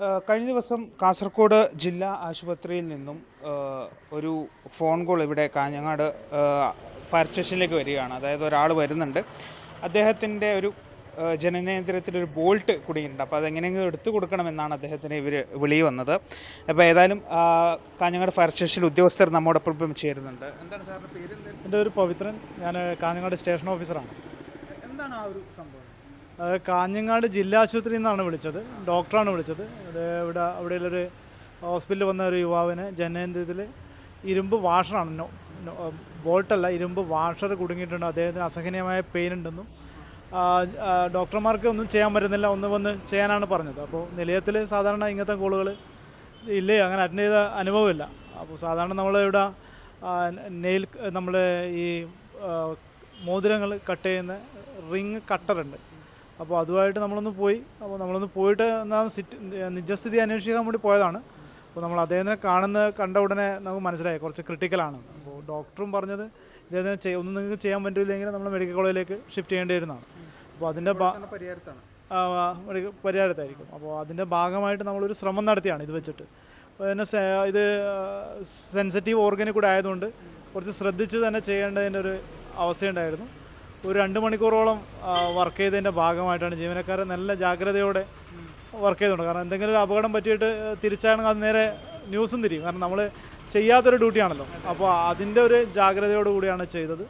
കഴിഞ്ഞ ദിവസം കാസർഗോഡ് ജില്ലാ ആശുപത്രിയിൽ നിന്നും ഒരു ഫോൺ കോൾ ഇവിടെ കാഞ്ഞങ്ങാട് ഫയർ സ്റ്റേഷനിലേക്ക് വരികയാണ്. അതായത് ഒരാൾ വരുന്നുണ്ട്. അദ്ദേഹത്തിന്റെ ഒരു ജനനേന്ദ്രത്തിലൊരു ബോൾട്ട് കുടിയുണ്ട് അപ്പോൾ അതെങ്ങനെയെങ്കിലും എടുത്തു കൊടുക്കണമെന്നാണ് അദ്ദേഹത്തിന് ഇവർ വിളി വന്നത്. അപ്പോൾ ഏതായാലും കാഞ്ഞങ്ങാട് ഫയർ സ്റ്റേഷനിൽ ഉദ്യോഗസ്ഥർ നമ്മോടൊപ്പം ഇപ്പം ചേരുന്നുണ്ട്. എന്താണ് സാറിന്റെ പേര്? എന്റെ ഒരു പവിത്രൻ. ഞാൻ കാഞ്ഞങ്ങാട് സ്റ്റേഷൻ ഓഫീസറാണ്. എന്താണ് ആ ഒരു സംഭവം? കാഞ്ഞങ്ങാട് ജില്ലാ ആശുപത്രിയിൽ നിന്നാണ് വിളിച്ചത്. ഡോക്ടറാണ് വിളിച്ചത്. ഇവിടെ ഇവിടെ അവിടെയുള്ളൊരു ഹോസ്പിറ്റലിൽ വന്ന ഒരു യുവാവിന് ജനനേന്ദ്രത്തിൽ ഇരുമ്പ് വാഷറാണ്. ബോൾട്ടല്ല ഇരുമ്പ് വാഷർ കുടുങ്ങിയിട്ടുണ്ട്. അദ്ദേഹത്തിന് അസഹനീയമായ പെയിൻ ഉണ്ടെന്നും ഡോക്ടർമാർക്ക് ഒന്നും ചെയ്യാൻ പറ്റുന്നില്ല ഒന്ന് വന്ന് ചെയ്യാനാണ് പറഞ്ഞത്. അപ്പോൾ നിലയത്തിൽ സാധാരണ ഇങ്ങനത്തെ കോളുകൾ ഇല്ലേ? അങ്ങനെ അറ്റൻഡ് ചെയ്ത അനുഭവമില്ല. അപ്പോൾ സാധാരണ നമ്മൾ ഇവിടെ നെയിൽ നമ്മുടെ ഈ മോതിരങ്ങൾ കട്ട് ചെയ്യുന്ന റിങ് കട്ടറുണ്ട്. അപ്പോൾ അതുമായിട്ട് നമ്മളൊന്ന് പോയി. അപ്പോൾ നമ്മളൊന്ന് പോയിട്ട് എന്നാൽ സിറ്റ് നിജസ്ഥിതി അന്വേഷിക്കാൻ വേണ്ടി പോയതാണ്. അപ്പോൾ നമ്മൾ അദ്ദേഹത്തിനെ കാണുന്ന കണ്ട ഉടനെ നമുക്ക് മനസ്സിലായി. കുറച്ച് ക്രിട്ടിക്കലാണ് അപ്പോൾ ഡോക്ടറും പറഞ്ഞത് ഇദ്ദേഹത്തിന് ചെയ്യ ഒന്നും നിങ്ങൾക്ക് ചെയ്യാൻ പറ്റില്ലെങ്കിൽ നമ്മൾ മെഡിക്കൽ കോളേജിലേക്ക് ഷിഫ്റ്റ് ചെയ്യേണ്ടി വരുന്നതാണ്. അപ്പോൾ അതിന്റെ പരിഹാരത്തായിരിക്കും. അപ്പോൾ അതിന്റെ ഭാഗമായിട്ട് നമ്മളൊരു ശ്രമം നടത്തിയാണ് ഇത് വെച്ചിട്ട്. പിന്നെ ഇത് സെൻസിറ്റീവ് ഓർഗനിൽ കൂടെ ആയതുകൊണ്ട് കുറച്ച് ശ്രദ്ധിച്ച് തന്നെ ചെയ്യേണ്ടതിന്റെ ഒരു അവസ്ഥയുണ്ടായിരുന്നു. ഒരു രണ്ട് മണിക്കൂറോളം വർക്ക് ചെയ്തതിന്റെ ഭാഗമായിട്ടാണ് ജീവനക്കാരെ നല്ല ജാഗ്രതയോടെ വർക്ക് ചെയ്തിട്ടുണ്ട് കാരണം എന്തെങ്കിലും ഒരു അപകടം പറ്റിയിട്ട് തിരിച്ചാണെങ്കിൽ അത് നേരെ ന്യൂസും തിരിയും. കാരണം നമ്മൾ ചെയ്യാത്തൊരു ഡ്യൂട്ടിയാണല്ലോ അപ്പോൾ അതിന്റെ ഒരു ജാഗ്രതയോട് കൂടിയാണ് ചെയ്തത്.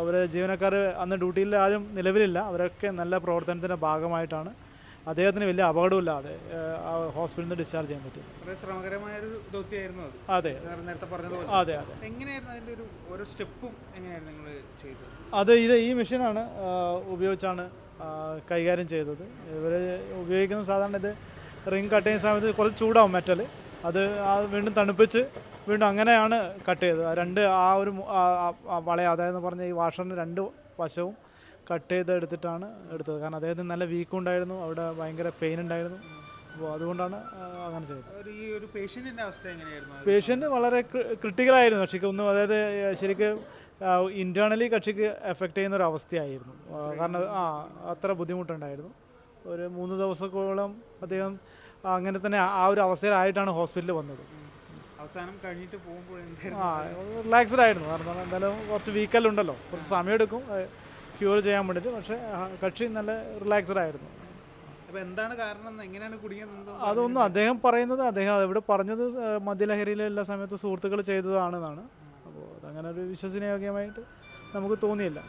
അവർ ജീവനക്കാർ അന്ന് ഡ്യൂട്ടിയിൽ ആരും നിലവിലില്ല. അവരൊക്കെ നല്ല പ്രവർത്തനത്തിന്റെ ഭാഗമായിട്ടാണ് അദ്ദേഹത്തിന് വലിയ അപകടമില്ലാതെ ഹോസ്പിറ്റലിൽ നിന്ന് ഡിസ്ചാർജ് ചെയ്യാൻ പറ്റും. ദൗത്യമായിരുന്നു അത്. അതെ. നേരത്തെ അതെ അതെ. എങ്ങനെയായിരുന്നു അതിന്റെ ഒരു ഓരോ സ്റ്റെപ്പും എങ്ങനെയായിരുന്നു നിങ്ങൾ ചെയ്തത്? അത് ഇത് ഈ മെഷീനാണ് ഉപയോഗിച്ചാണ് കൈകാര്യം ചെയ്തത്. ഇവർ ഉപയോഗിക്കുന്ന സാധാരണ ഇത് റിങ് കട്ട് ചെയ്യുന്ന സമയത്ത് കുറച്ച് ചൂടാവും മെറ്റൽ അത് വീണ്ടും തണുപ്പിച്ച് വീണ്ടും അങ്ങനെയാണ് കട്ട് ചെയ്തത്. രണ്ട് ആ ഒരു വളയ അതായത് പറഞ്ഞ ഈ വാഷറിന് രണ്ട് വശവും കട്ട് ചെയ്ത് എടുത്തിട്ടാണ് എടുത്തത്. കാരണം അദ്ദേഹത്തിന് നല്ല വീക്ക് ഉണ്ടായിരുന്നു. അവിടെ ഭയങ്കര പെയിൻ ഉണ്ടായിരുന്നു. അപ്പോൾ അതുകൊണ്ടാണ് അങ്ങനെ ചെയ്തത്. ഈ ഒരു പേഷ്യന്റിന്റെ അവസ്ഥ എങ്ങനെയായിരുന്നു? പേഷ്യന്റ് വളരെ ക്രിട്ടിക്കലായിരുന്നു കക്ഷിക്ക് ഒന്നും അതായത് ശരിക്കും ഇന്റേർണലി കക്ഷിക്ക് എഫക്റ്റ് ചെയ്യുന്ന ഒരു അവസ്ഥയായിരുന്നു. കാരണം ആ അത്ര ബുദ്ധിമുട്ടുണ്ടായിരുന്നു. ഒരു മൂന്ന് ദിവസത്തോളം അദ്ദേഹം അങ്ങനെ തന്നെ ആ- ഒരു അവസ്ഥയിലായിട്ടാണ് ഹോസ്പിറ്റലിൽ വന്നത്. അവസാനം കഴിഞ്ഞിട്ട് പോകുമ്പോൾ ആ റിലാക്സ്ഡ് ആയിരുന്നു. കാരണം എന്തായാലും കുറച്ച് വീക്കെല്ലാം ഉണ്ടല്ലോ. കുറച്ച് സമയമെടുക്കും ക്യൂർ ചെയ്യാൻ വേണ്ടിയിട്ട്. പക്ഷേ കക്ഷി നല്ല റിലാക്സ്ഡ് ആയിരുന്നു. അപ്പോൾ എന്താണ് കാരണം? എങ്ങനെയാണ് കുടുങ്ങിയത്? അതൊന്നും അദ്ദേഹം പറയുന്നത് അദ്ദേഹം ഇവിടെ പറഞ്ഞത് മദ്യലഹരിയിലെ എല്ലാ സമയത്ത് സുഹൃത്തുക്കൾ ചെയ്തതാണെന്നാണ്. അപ്പോൾ അതങ്ങനെ ഒരു വിശ്വസനീയോഗ്യമായിട്ട് നമുക്ക് തോന്നിയില്ല.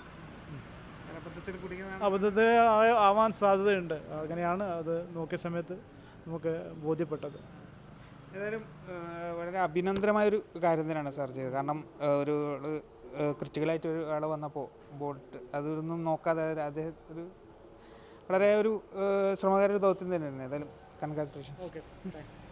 അബദ്ധത്തിൽ ആവാൻ സാധ്യതയുണ്ട്. അങ്ങനെയാണ് അത് നോക്കിയ സമയത്ത് നമുക്ക് ബോധ്യപ്പെട്ടത്. ഏതായാലും വളരെ അഭിനന്ദനമായ ഒരു കാര്യം തന്നെയാണ് സാർ ചെയ്തത്. കാരണം ഒരു ക്രിറ്റിക്കലായിട്ട് ഒരു ആൾ വന്നപ്പോൾ ബോട്ട് അതൊന്നും നോക്കാതെ അദ്ദേഹം ഒരു വളരെ ഒരു ശ്രമകര ദൗത്യം തന്നെയായിരുന്നു. ഏതായാലും കൺഗ്രാറ്റുലേഷൻസ് ഓക്കെ